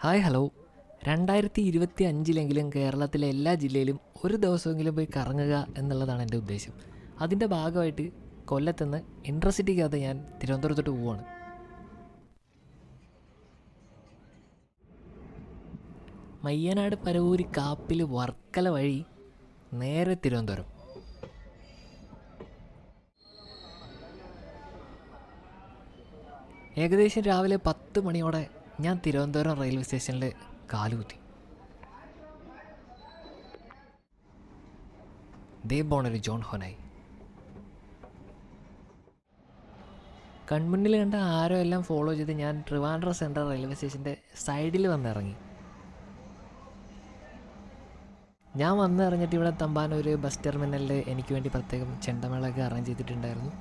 Hi hello. രണ്ടായിരത്തി ഇരുപത്തി അഞ്ചിലെങ്കിലും കേരളത്തിലെ എല്ലാ ജില്ലയിലും ഒരു ദിവസമെങ്കിലും പോയി കറങ്ങുക എന്നുള്ളതാണ് എന്റെ ഉദ്ദേശം. അതിന്റെ ഭാഗമായിട്ട് കൊല്ലത്തുനിന്ന് ഇൻട്രസിറ്റിക്കകത്ത് ഞാൻ തിരുവനന്തപുരത്തോട്ട് പോവുകയാണ് മയ്യനാട് പരവൂരി കാപ്പിൽ വർക്കല വഴി നേരെ തിരുവനന്തപുരം. ഏകദേശം രാവിലെ പത്ത് മണിയോടെ ഞാൻ തിരുവനന്തപുരം റെയിൽവേ സ്റ്റേഷനിൽ കാലുകുത്തി ദേ പോണൊരു ജോൺ ഹോനായി. കൺമുന്നിൽ കണ്ട ആരോ എല്ലാം ഫോളോ ചെയ്ത് ഞാൻ ട്രിവാൻഡ്ര സെൻട്രൽ റെയിൽവേ സ്റ്റേഷന്റെ സൈഡിൽ വന്നിറങ്ങി. ഞാൻ വന്നിറങ്ങിയിട്ട് ഇവിടെ തമ്പാനൂർ ബസ് ടെർമിനലിൽ എനിക്ക് വേണ്ടി പ്രത്യേകം ചെണ്ടമേളൊക്കെ അറേഞ്ച് ചെയ്തിട്ടുണ്ടായിരുന്നു.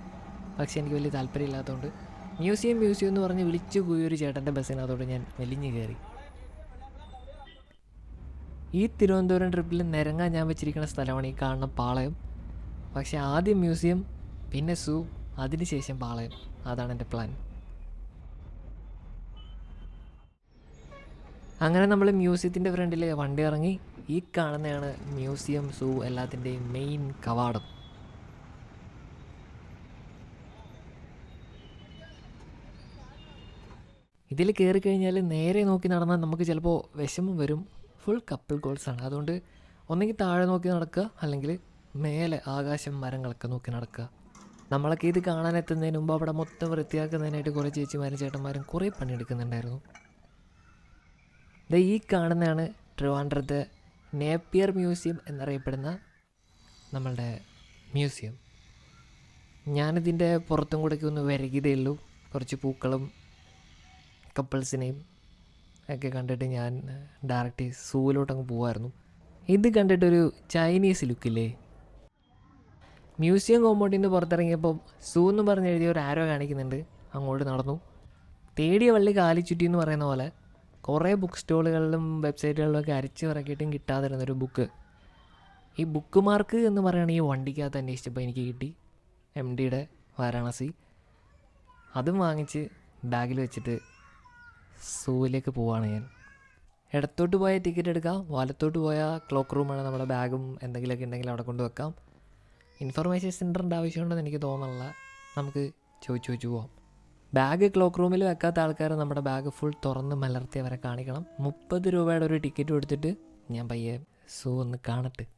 പക്ഷേ എനിക്ക് വലിയ താല്പര്യമില്ലാത്തതുകൊണ്ട് മ്യൂസിയം മ്യൂസിയം എന്ന് പറഞ്ഞ് വിളിച്ചു പോയി ഒരു ചേട്ടന്റെ ബസ്സിനകത്തോട് ഞാൻ മെലിഞ്ഞു കയറി. ഈ തിരുവനന്തപുരം ട്രിപ്പിൽ നിരങ്ങാൻ ഞാൻ വെച്ചിരിക്കുന്ന സ്ഥലമാണ് ഈ കാണുന്ന പാളയം. പക്ഷേ ആദ്യം മ്യൂസിയം പിന്നെ സൂ അതിനുശേഷം പാളയം. അതാണ് എന്റെ പ്ലാൻ. അങ്ങനെ നമ്മൾ മ്യൂസിയത്തിന്റെ ഫ്രണ്ടിൽ വണ്ടി ഇറങ്ങി ഈ കാണുന്നതാണ് മ്യൂസിയം സൂ എല്ലാത്തിന്റെയും മെയിൻ കവാടം. ഇതിൽ കയറി കഴിഞ്ഞാൽ നേരെ നോക്കി നടന്നാൽ നമുക്ക് ചിലപ്പോൾ വിഷമം വരും. ഫുൾ കപ്പിൾ ഗോൾസാണ് അതുകൊണ്ട് ഒന്നെങ്കിൽ താഴെ നോക്കി നടക്കുക അല്ലെങ്കിൽ മേലെ ആകാശം മരങ്ങളൊക്കെ നോക്കി നടക്കുക. നമ്മളൊക്കെ ഇത് കാണാൻ എത്തുന്നതിന് മുമ്പ് അവിടെ മൊത്തം വൃത്തിയാക്കുന്നതിനായിട്ട് കുറേ ചേച്ചിമാരും ചേട്ടന്മാരും കുറേ പണിയെടുക്കുന്നുണ്ടായിരുന്നു. ഇത് ഈ കാണുന്നതാണ് ട്രിവാൻഡ്രത്തെ നേപ്പിയർ മ്യൂസിയം എന്നറിയപ്പെടുന്ന നമ്മളുടെ മ്യൂസിയം. ഞാനിതിന്റെ പുറത്തും കൂടെയൊക്കെ ഒന്ന് വരകിയതേ ഉള്ളൂ. കുറച്ച് പൂക്കളും കപ്പിൾസിനെയും ഒക്കെ കണ്ടിട്ട് ഞാൻ ഡയറക്റ്റ് സൂവിലോട്ട് അങ്ങ് പോവായിരുന്നു. ഇത് കണ്ടിട്ടൊരു ചൈനീസ് ലുക്കില്ലേ മ്യൂസിയം കോമ്പൗണ്ടിൽ നിന്ന് പുറത്തിറങ്ങിയപ്പോൾ സൂ എന്ന് പറഞ്ഞ് എഴുതിയ ഒരു ആരോ കാണിക്കുന്നുണ്ട്. അങ്ങോട്ട് നടന്നു. തേടിയ വള്ളി കാലിച്ചുറ്റി എന്ന് പറയുന്ന പോലെ കുറേ ബുക്ക് സ്റ്റോളുകളിലും വെബ്സൈറ്റുകളിലും ഒക്കെ അരിച്ചു ഇറക്കിയിട്ടും കിട്ടാതിരുന്നൊരു ബുക്ക് ഈ ബുക്ക് മാർക്ക് എന്ന് പറയുകയാണ് ഈ വണ്ടിക്കകത്ത് അന്വേഷിച്ചപ്പോൾ എനിക്ക് കിട്ടി. എം ഡിയുടെ വാരാണസി. അതും വാങ്ങിച്ച് ബാഗിൽ വെച്ചിട്ട് സൂവിലേക്ക് പോവാണ് ഞാൻ. ഇടത്തോട്ട് പോയാൽ ടിക്കറ്റ് എടുക്കാം. വലത്തോട്ട് പോയാൽ ക്ലോക്ക് റൂമാണ് നമ്മുടെ ബാഗും എന്തെങ്കിലുമൊക്കെ ഉണ്ടെങ്കിൽ അവിടെ കൊണ്ട് വെക്കാം. ഇൻഫർമേഷൻ സെന്ററിന്റെ ആവശ്യമുണ്ടെന്ന് എനിക്ക് തോന്നുന്നില്ല നമുക്ക് ചോദിച്ചു ചോദിച്ചു പോവാം. ബാഗ് ക്ലോക്ക് റൂമിൽ വെക്കാത്ത ആൾക്കാർ നമ്മുടെ ബാഗ് ഫുൾ തുറന്ന് മലർത്തി അവരെ കാണിക്കണം. മുപ്പത് രൂപയുടെ ഒരു ടിക്കറ്റ് കൊടുത്തിട്ട് ഞാൻ പയ്യെ സൂ ഒന്ന് കാണട്ടെ.